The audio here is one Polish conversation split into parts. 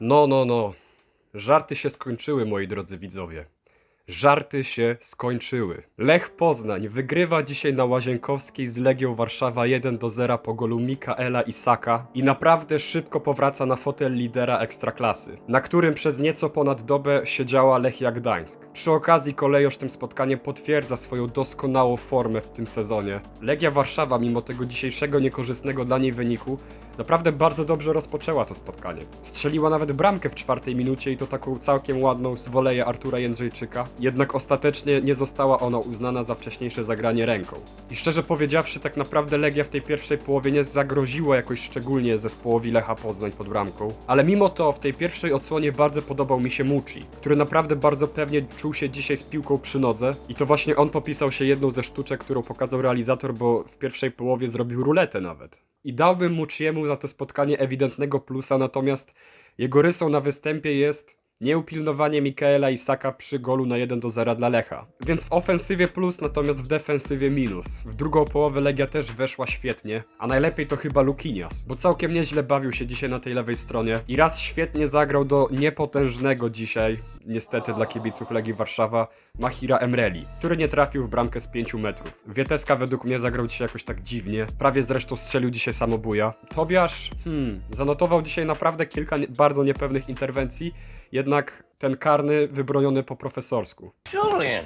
No, no, no. Żarty się skończyły, moi drodzy widzowie. Żarty się skończyły. Lech Poznań wygrywa dzisiaj na Łazienkowskiej z Legią Warszawa 1 do 0 po golu Mikaela Isaka i naprawdę szybko powraca na fotel lidera Ekstraklasy, na którym przez nieco ponad dobę siedziała Lechia Gdańsk. Przy okazji kolejoż tym spotkaniem potwierdza swoją doskonałą formę w tym sezonie. Legia Warszawa, mimo tego dzisiejszego niekorzystnego dla niej wyniku, naprawdę bardzo dobrze rozpoczęła to spotkanie. Strzeliła nawet bramkę w czwartej minucie i to taką całkiem ładną z woleja Artura Jędrzejczyka, jednak ostatecznie nie została ona uznana za wcześniejsze zagranie ręką. I szczerze powiedziawszy, tak naprawdę Legia w tej pierwszej połowie nie zagroziła jakoś szczególnie zespołowi Lecha Poznań pod bramką, ale mimo to w tej pierwszej odsłonie bardzo podobał mi się Muci, który naprawdę bardzo pewnie czuł się dzisiaj z piłką przy nodze i to właśnie on popisał się jedną ze sztuczek, którą pokazał realizator, bo w pierwszej połowie zrobił ruletę nawet. I dałbym Muciemu za to spotkanie ewidentnego plusa, natomiast jego rysą na występie jest nieupilnowanie Mikaela Isaka przy golu na 1 do 0 dla Lecha. Więc w ofensywie plus, natomiast w defensywie minus. W drugą połowę Legia też weszła świetnie, a najlepiej to chyba Lukinias, bo całkiem nieźle bawił się dzisiaj na tej lewej stronie i raz świetnie zagrał do niepotężnego dzisiaj, niestety dla kibiców Legii Warszawa, Mahira Emreli, który nie trafił w bramkę z 5 metrów. Wieteska według mnie zagrał dzisiaj jakoś tak dziwnie, prawie zresztą strzelił dzisiaj samobuja. Tobiasz, hmm, zanotował dzisiaj naprawdę kilka nie- bardzo niepewnych interwencji, jednak ten karny wybroniony po profesorsku. Julian.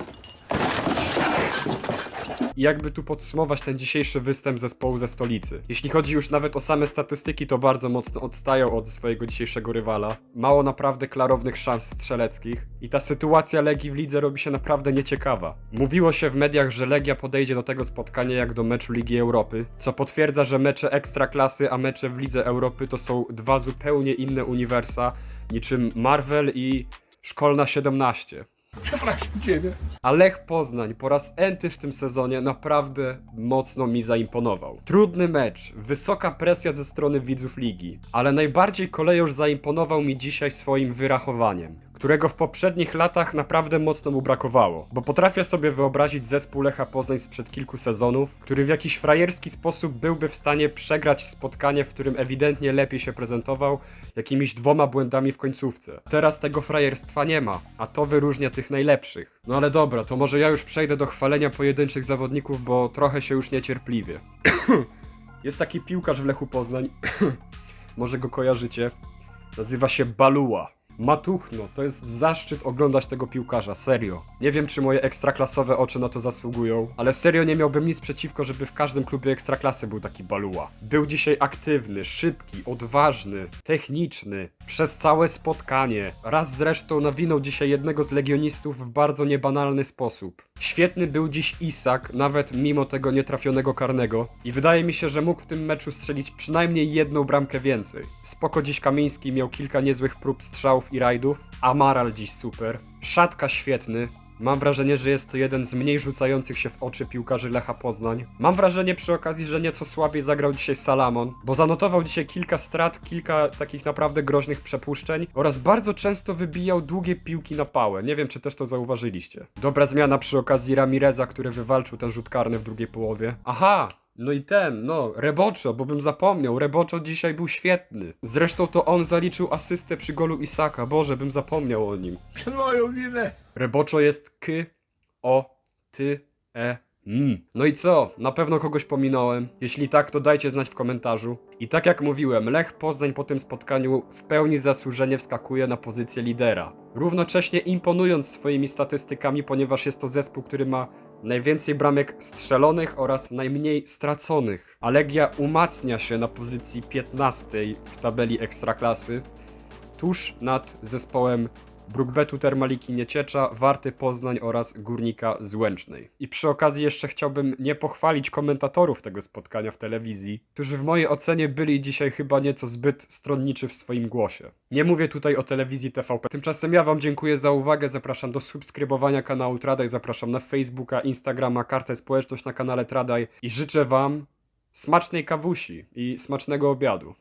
Jakby tu podsumować ten dzisiejszy występ zespołu ze stolicy. Jeśli chodzi już nawet o same statystyki, to bardzo mocno odstają od swojego dzisiejszego rywala. Mało naprawdę klarownych szans strzeleckich i ta sytuacja Legii w lidze robi się naprawdę nieciekawa. Mówiło się w mediach, że Legia podejdzie do tego spotkania jak do meczu Ligi Europy, co potwierdza, że mecze ekstraklasy, a mecze w Lidze Europy to są dwa zupełnie inne uniwersa, niczym Marvel i Szkolna 17. Przepraszam ciebie. A Lech Poznań po raz enty w tym sezonie naprawdę mocno mi zaimponował. Trudny mecz, wysoka presja ze strony widzów ligi, ale najbardziej kolejorz zaimponował mi dzisiaj swoim wyrachowaniem, którego w poprzednich latach naprawdę mocno mu brakowało, bo potrafię sobie wyobrazić zespół Lecha Poznań sprzed kilku sezonów, który w jakiś frajerski sposób byłby w stanie przegrać spotkanie, w którym ewidentnie lepiej się prezentował, jakimiś dwoma błędami w końcówce. Teraz tego frajerstwa nie ma, a to wyróżnia tych najlepszych. No ale dobra, to może ja już przejdę do chwalenia pojedynczych zawodników, bo trochę się już niecierpliwie. Jest taki piłkarz w Lechu Poznań, może go kojarzycie, nazywa się Baluła. Matuchno, to jest zaszczyt oglądać tego piłkarza, serio. Nie wiem, czy moje ekstraklasowe oczy na to zasługują, ale serio nie miałbym nic przeciwko, żeby w każdym klubie ekstraklasy był taki baluła. Był dzisiaj aktywny, szybki, odważny, techniczny, przez całe spotkanie. Raz zresztą nawinął dzisiaj jednego z legionistów w bardzo niebanalny sposób. Świetny był dziś Isak, nawet mimo tego nietrafionego karnego. I wydaje mi się, że mógł w tym meczu strzelić przynajmniej jedną bramkę więcej. Spoko dziś Kamiński miał kilka niezłych prób strzałów i rajdów. Amaral dziś super. Szatka świetny. Mam wrażenie, że jest to jeden z mniej rzucających się w oczy piłkarzy Lecha Poznań. Mam wrażenie przy okazji, że nieco słabiej zagrał dzisiaj Salamon, bo zanotował dzisiaj kilka strat, kilka takich naprawdę groźnych przepuszczeń oraz bardzo często wybijał długie piłki na pałę. Nie wiem, czy też to zauważyliście. Dobra zmiana przy okazji Ramireza, który wywalczył ten rzut karny w drugiej połowie. Aha! No i ten, no, Reboczo, bo bym zapomniał, Reboczo dzisiaj był świetny. Zresztą to on zaliczył asystę przy golu Isaka, Boże, bym zapomniał o nim. Moją winę. Reboczo jest k, o, ty, e, m. No i co? Na pewno kogoś pominąłem? Jeśli tak, to dajcie znać w komentarzu. I tak jak mówiłem, Lech Poznań po tym spotkaniu w pełni zasłużenie wskakuje na pozycję lidera. Równocześnie imponując swoimi statystykami, ponieważ jest to zespół, który ma najwięcej bramek strzelonych oraz najmniej straconych. A Legia umacnia się na pozycji 15 w tabeli Ekstraklasy tuż nad zespołem Brookbetu Termaliki Nieciecza, Warty Poznań oraz Górnika z. I przy okazji jeszcze chciałbym nie pochwalić komentatorów tego spotkania w telewizji, którzy w mojej ocenie byli dzisiaj chyba nieco zbyt stronniczy w swoim głosie. Nie mówię tutaj o telewizji TVP. Tymczasem ja wam dziękuję za uwagę, zapraszam do subskrybowania kanału Tradaj, zapraszam na Facebooka, Instagrama, kartę społeczność na kanale Tradaj i życzę wam smacznej kawusi i smacznego obiadu.